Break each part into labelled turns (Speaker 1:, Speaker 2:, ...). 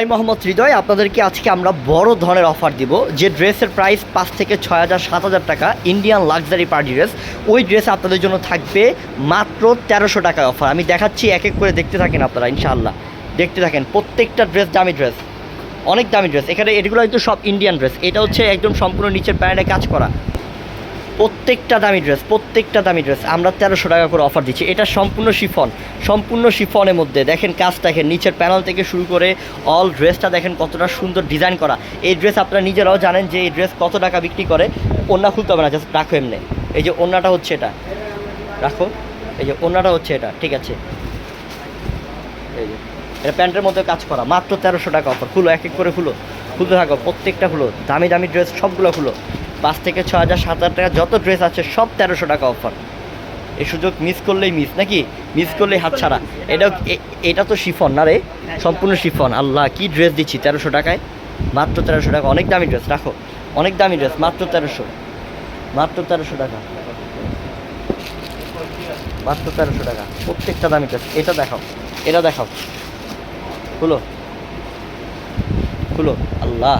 Speaker 1: আমি মোহাম্মদ হৃদয়, আপনাদেরকে আজকে আমরা বড় ধরনের অফার দিব। যে ড্রেসের প্রাইস পাঁচ থেকে ছয় হাজার, সাত হাজার টাকা ইন্ডিয়ান লাক্সারি পার্টি ড্রেস ওই ড্রেস আপনাদের জন্য থাকবে মাত্র তেরোশো টাকায় অফার আমি দেখাচ্ছি, এক এক করে দেখতে থাকেন আপনারা, ইনশাআল্লাহ। দেখতে থাকেন, প্রত্যেকটা ড্রেস দামি ড্রেস অনেক দামি ড্রেস এখানে এগুলো কিন্তু সব ইন্ডিয়ান ড্রেস এটা হচ্ছে একদম সম্পূর্ণ নিচের প্যান্টে কাজ করা। প্রত্যেকটা দামি ড্রেস প্রত্যেকটা দামি ড্রেস আমরা তেরোশো টাকা করে অফার দিচ্ছি। এটা সম্পূর্ণ শিফন, সম্পূর্ণ শিফনের মধ্যে। দেখেন কাজ দেখেন নিচের প্যানেল থেকে শুরু করে অল ড্রেসটা দেখেন কতটা সুন্দর ডিজাইন করা। এই ড্রেস আপনারা নিজেরাও জানেন যে এই ড্রেস কত টাকা বিক্রি করে। ওন্না খুলতে হবে না জাস্ট রাখো এমনি। এই যে ওন্নাটা হচ্ছে এটা। রাখো। এই যে ওন্নাটা হচ্ছে এটা, ঠিক আছে। এই যে, এটা প্যান্টের মধ্যে কাজ করা। মাত্র তেরোশো টাকা অফার খুলো, এক এক করে খুলো। খুলতে থাকো, প্রত্যেকটা খুলো। দামি দামি ড্রেস সবগুলো খুলো। পাঁচ থেকে ছ হাজার সাত হাজার টাকা যত ড্রেস আছে সব তেরোশো টাকা অফার এই সুযোগ মিস করলেই মিস নাকি? মিস করলেই হাত ছাড়া এটা এটা তো শিফন না রে? সম্পূর্ণ শিফন। আল্লাহ কি ড্রেস দিচ্ছি? তেরোশো টাকায়? মাত্র তেরোশো টাকা। অনেক দামি ড্রেস রাখো। অনেক দামি ড্রেস মাত্র তেরোশো। মাত্র তেরোশো টাকা। মাত্র তেরোশো টাকা। প্রত্যেকটা দামি ড্রেস এটা দেখাও। এটা দেখাও। খুলো। খুলো। আল্লাহ।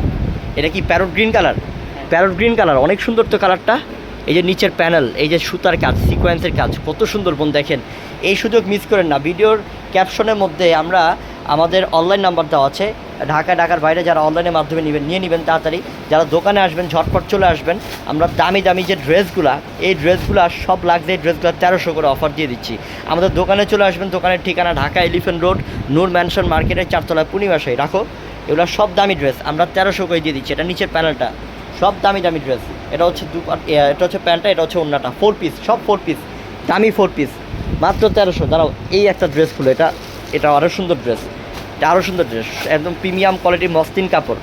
Speaker 1: এটা কি parrot green colour parrot green colour অনেক সুন্দর তো কালারটা এই যে নিচের প্যানেল এই যে সুতার কাজ সিকোয়েন্সের কাজ, কত সুন্দর বোন দেখেন। এই সুযোগ মিস করেন না। ভিডিওর ক্যাপশনের মধ্যে আমরা আমাদের অনলাইন নাম্বার দেওয়া আছে। ঢাকা, ঢাকার বাইরে যারা অনলাইনের মাধ্যমে নেবেন, নিয়ে নেবেন তাড়াতাড়ি। যারা দোকানে আসবেন, ঝটপট চলে আসবেন। আমরা দামি দামি যে ড্রেসগুলা এই ড্রেসগুলো সব লাগছে এই ড্রেসগুলো তেরোশো করে অফার দিয়ে দিচ্ছি। আমাদের দোকানে চলে আসবেন, দোকানের ঠিকানা Dhaka Elephant Road Noor Mansion মার্কেটের চারতলায় পূর্ণিমাশাই রাখো, এগুলো সব দামি ড্রেস আমরা তেরোশো করে দিয়ে দিচ্ছি। এটা নিচের প্যানেলটা সব দামি দামি ড্রেস এটা হচ্ছে দু এটা হচ্ছে প্যান্টটা, এটা হচ্ছে অন্যটা ফোর পিস সব ফোর পিস দামি ফোর পিস মাত্র তেরোশো, দাঁড়াও, এই একটা ড্রেস খুলো, এটা এটা আরও সুন্দর ড্রেস এটা আরও সুন্দর ড্রেস একদম প্রিমিয়াম কোয়ালিটির মসলিন কাপড়।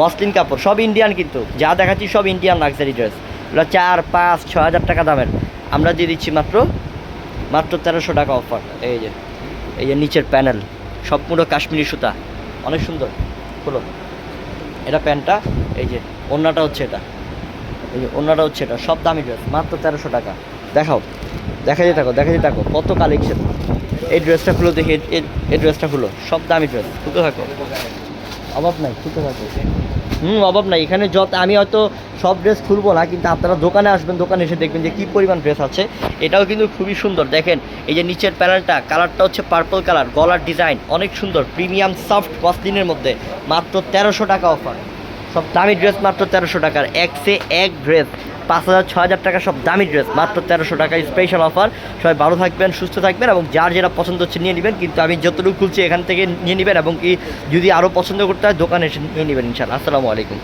Speaker 1: মসলিন কাপড়, সব ইন্ডিয়ান কিন্তু, যা দেখাচ্ছি সব ইন্ডিয়ান লাক্সারি ড্রেস এগুলো চার, পাঁচ ছ হাজার টাকা দামের। আমরা দিয়ে দিচ্ছি মাত্র মাত্র তেরোশো টাকা অফার এই যে এই যে নিচের প্যানেল সম্পূর্ণ কাশ্মীরি সুতা। অনেক সুন্দর হলো এটা প্যান্টটা, এই যে অন্যটা হচ্ছে এটা। এই যে অন্যটা হচ্ছে এটা। সব দামি ড্রেস মাত্র তেরোশো টাকা। দেখাও। দেখা যেতে থাকো দেখা যেতে থাকো। কত কালেকশন এই ড্রেসটা খুলো দেখি এই- ড্রেসটা খুলো। সব দামি ড্রেস খুলতে থাকো। অভাব নাই খুলতে থাকো। হুম অভাব নাই। এখানে যত আমি হয়তো সব ড্রেস খুলবো না কিন্তু আপনারা দোকানে আসবেন দোকানে এসে দেখবেন যে কী পরিমাণ ড্রেস আছে। এটাও কিন্তু খুবই সুন্দর। দেখেন এই যে নিচের প্যানেলটা কালারটা হচ্ছে পার্পল কালার গলার ডিজাইন অনেক সুন্দর প্রিমিয়াম সফট মসলিনের মধ্যে। মাত্র তেরোশো টাকা অফার সব দামি ড্রেস মাত্র তেরোশো টাকার। এক সে এক ড্রেস পাঁচ হাজার ছ হাজার টাকা সব দামি ড্রেস মাত্র তেরোশো টাকা। স্পেশাল অফার সবাই ভালো থাকবেন, সুস্থ থাকবেন এবং যার যেটা পছন্দ হচ্ছে নিয়ে নেবেন, কিন্তু আমি যতটুকু খুলছি এখান থেকে নিয়ে নেবেন এবং কি যদি আরও পছন্দ করতে হয়, দোকানে এসে নিয়ে নেবেন ইনশাল্লাহ আসসালামু আলাইকুম।